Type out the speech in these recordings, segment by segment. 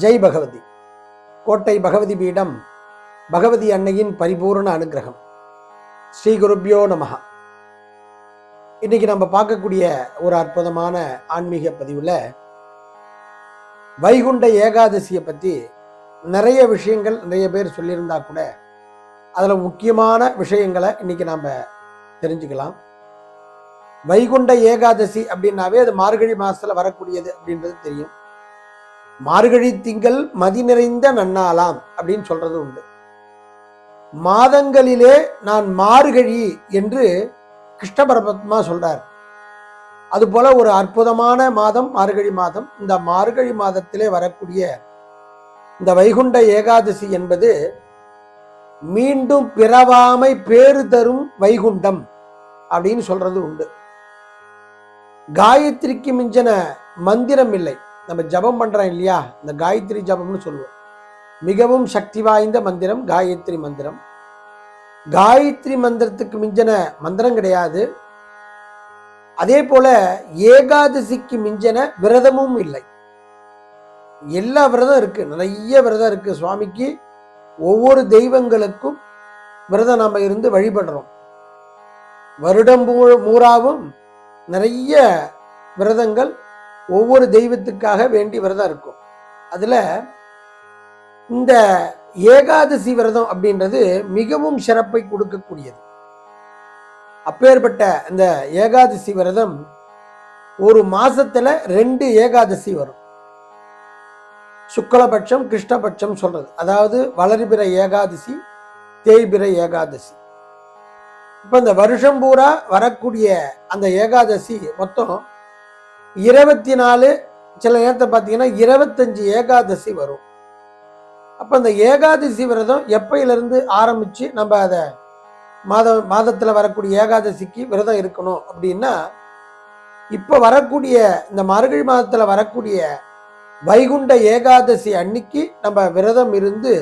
ஜெய் பகவதி. கோட்டை பகவதி பீடம் பகவதி அன்னையின் பரிபூரண அனுகிரகம். ஸ்ரீ குருப்யோ நமஹ. இன்னைக்கு நம்ம பார்க்கக்கூடிய ஒரு அற்புதமான ஆன்மீக பதிவில் வைகுண்ட ஏகாதசியை பற்றி நிறைய விஷயங்கள் நிறைய பேர் சொல்லியிருந்தா கூட அதில் முக்கியமான விஷயங்களை இன்னைக்கு நாம் தெரிஞ்சுக்கலாம். வைகுண்ட ஏகாதசி அப்படின்னாவே அது மார்கழி மாதத்தில் வரக்கூடியது அப்படின்றது தெரியும். மார்கழி திங்கள் மதி நிறைந்த நன்னாளாம் அப்படின்னு சொல்றது உண்டு. மாதங்களிலே நான் மார்கழி என்று கிருஷ்ண பரபத்மா சொல்றார். அதுபோல ஒரு அற்புதமான மாதம் மார்கழி மாதம். இந்த மார்கழி மாதத்திலே வரக்கூடிய இந்த வைகுண்ட ஏகாதசி என்பது மீண்டும் பிறவாமை பேறு தரும் வைகுண்டம் அப்படின்னு சொல்றது உண்டு. காயத்ரிக்கு மிஞ்சின மந்திரம் இல்லை. நம்ம ஜபம் பண்றோம் இல்லையா? இந்த காயத்ரி ஜபம்னு சொல்லுவோம். மிகவும் சக்தி வாய்ந்த மந்திரம் காயத்ரி மந்திரம். காயத்ரி மந்திரத்துக்கு மிஞ்சின மந்திரம் கிடையாது. அதே போல ஏகாதசிக்கு மிஞ்சின விரதமும் இல்லை. எல்லா விரதம் இருக்கு. நிறைய விரதம் இருக்கு சுவாமிக்கு. ஒவ்வொரு தெய்வங்களுக்கும் விரதம் நாம இருந்து வழிபடுறோம். வருடம் பூ- பூராவும் நிறைய விரதங்கள் ஒவ்வொரு தெய்வத்துக்காக வேண்டி விரதம் இருக்கும். அதில் இந்த ஏகாதசி விரதம் அப்படின்றது மிகவும் சிறப்பை கொடுக்கக்கூடியது. அப்பேற்பட்ட இந்த ஏகாதசி விரதம் ஒரு மாசத்துல ரெண்டு ஏகாதசி வரும். சுக்லபட்சம் கிருஷ்ணபட்சம் சொல்றது. அதாவது வளர்பிற ஏகாதசி தேய்பிற ஏகாதசி. இப்போ இந்த வருஷம் பூரா வரக்கூடிய அந்த ஏகாதசி மொத்தம் இருபத்தி நாலு சில நேரத்தை பார்த்தீங்கன்னா இருபத்தஞ்சு ஏகாதசி வரும். அப்போ அந்த ஏகாதசி விரதம் எப்பையிலேருந்து ஆரம்பித்து நம்ம அதை மாத மாதத்தில் வரக்கூடிய ஏகாதசிக்கு விரதம் இருக்கணும் அப்படின்னா இப்போ வரக்கூடிய இந்த மார்கழி மாதத்தில் வரக்கூடிய வைகுண்ட ஏகாதசி அன்னைக்கு நம்ம விரதம் இருந்து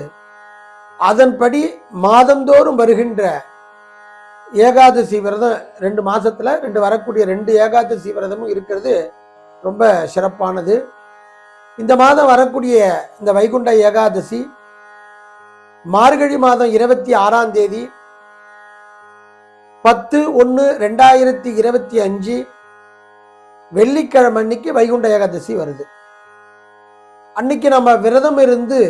அதன்படி மாதந்தோறும் வருகின்ற ஏகாதசி விரதம் ரெண்டு மாதத்தில் ரெண்டு வரக்கூடிய ரெண்டு ஏகாதசி விரதமும் இருக்கிறது ரொம்ப சிறப்பானது. இந்த மாதம் வரக்கூடிய இந்த வைகுண்ட ஏகாதசி மார்கழி மாதம் இருபத்தி ஆறாம் தேதி பத்து ஒன்று ரெண்டாயிரத்தி இருபத்தி அஞ்சு வெள்ளிக்கிழமை அன்னைக்கு வைகுண்ட ஏகாதசி வருது. அன்னைக்கு நம்ம விரதம் இருந்து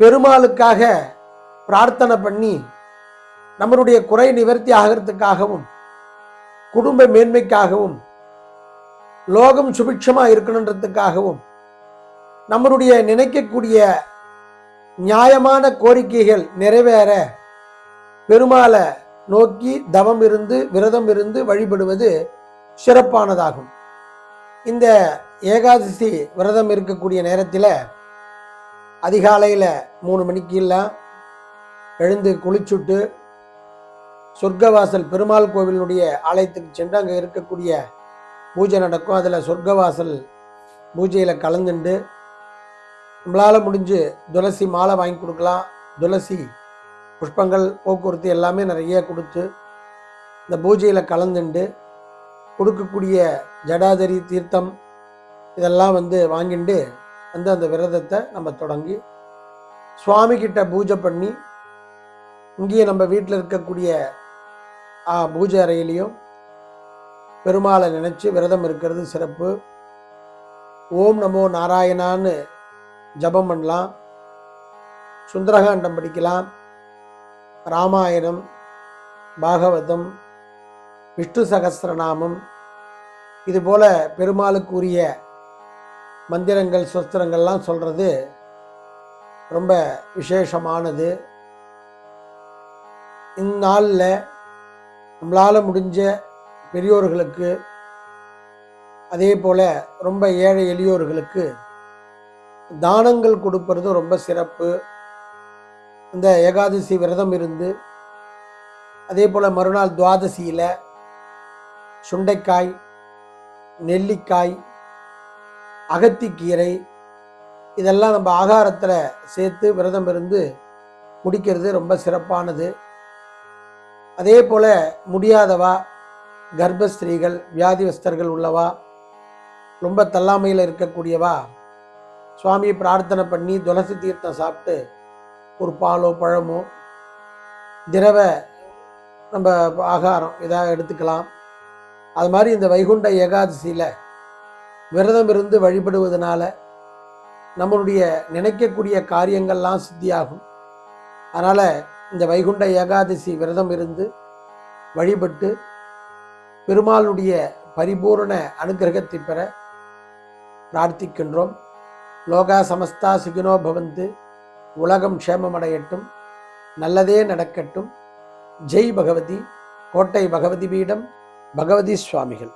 பெருமாளுக்காக பிரார்த்தனை பண்ணி நம்மளுடைய குறை நிவர்த்தி ஆகிறதுக்காகவும் குடும்ப மேன்மைக்காகவும் லோகம் சுபிக்ஷமாக இருக்கணுன்றதுக்காகவும் நம்மளுடைய நினைக்கக்கூடிய நியாயமான கோரிக்கைகள் நிறைவேற பெருமாளை நோக்கி தவம் இருந்து விரதம் இருந்து வழிபடுவது சிறப்பானதாகும். இந்த ஏகாதசி விரதம் இருக்கக்கூடிய நேரத்தில் அதிகாலையில் மூணு மணிக்கு எல்லாம் எழுந்து குளிச்சுட்டு சொர்க்கவாசல் பெருமாள் கோவிலுடைய ஆலயத்துக்கு சென்று அங்கே இருக்கக்கூடிய பூஜை நடக்கும். அதில் சொர்க்கவாசல் பூஜையில் கலந்துண்டு நம்மளால் முடிஞ்சு துளசி மாலை வாங்கி கொடுக்கலாம். துளசி புஷ்பங்கள் போக்குவரத்து எல்லாமே நிறைய கொடுத்து இந்த பூஜையில் கலந்துண்டு கொடுக்கக்கூடிய ஜடாதரி தீர்த்தம் இதெல்லாம் வந்து வாங்கிண்டு வந்து அந்த விரதத்தை நம்ம தொடங்கி சுவாமிக்கிட்ட பூஜை பண்ணி இங்கேயே நம்ம வீட்டில் இருக்கக்கூடிய பூஜை அறையிலையும் பெருமாளை நினச்சி விரதம் இருக்கிறது சிறப்பு. ஓம் நமோ நாராயணான்னு ஜபம் பண்ணலாம். சுந்தரகாண்டம் படிக்கலாம். ராமாயணம் பாகவதம் விஷ்ணு சகசிரநாமம் இது பெருமாளுக்கு பெருமாளுக்குரிய மந்திரங்கள் சொஸ்திரங்கள்லாம் சொல்கிறது ரொம்ப விசேஷமானது. இந்நாளில் நம்மளால் முடிஞ்ச பெரியோர்களுக்கு அதே போல் ரொம்ப ஏழை எளியோர்களுக்கு தானங்கள் கொடுப்பது ரொம்ப சிறப்பு. இந்த ஏகாதசி விரதம் இருந்து அதே போல் மறுநாள் துவாதசியில் சுண்டைக்காய் நெல்லிக்காய் அகத்திக்கீரை இதெல்லாம் நம்ம ஆகாரத்தில் சேர்த்து விரதம் இருந்து முடிக்கிறது ரொம்ப சிறப்பானது. அதே போல் முடியாதவா கர்ப்பஸ்திரீகள் வியாதிவஸ்தர்கள் உள்ளவா ரொம்ப தள்ளாமையில் இருக்கக்கூடியவா சுவாமியை பிரார்த்தனை பண்ணி துளசி தீர்த்தம் சாப்பிட்டு ஒரு பாலோ பழமோ திரவ நம்ம ஆகாரம் இதாக எடுத்துக்கலாம். அது மாதிரி இந்த வைகுண்ட ஏகாதசியில் விரதம் இருந்து வழிபடுவதனால நம்மளுடைய நினைக்கக்கூடிய காரியங்கள்லாம் சித்தியாகும். அதனால் இந்த வைகுண்ட ஏகாதசி விரதம் இருந்து வழிபட்டு பெருமாளுடைய பரிபூரண அனுகிரகத்தை பெற பிரார்த்திக்கின்றோம். லோகா சமஸ்தா சுகினோ பவந்து. உலகம் க்ஷேமமடையட்டும். நல்லதே நடக்கட்டும். ஜெய் பகவதி. கோட்டை பகவதி பீடம். பகவதி சுவாமிகள்.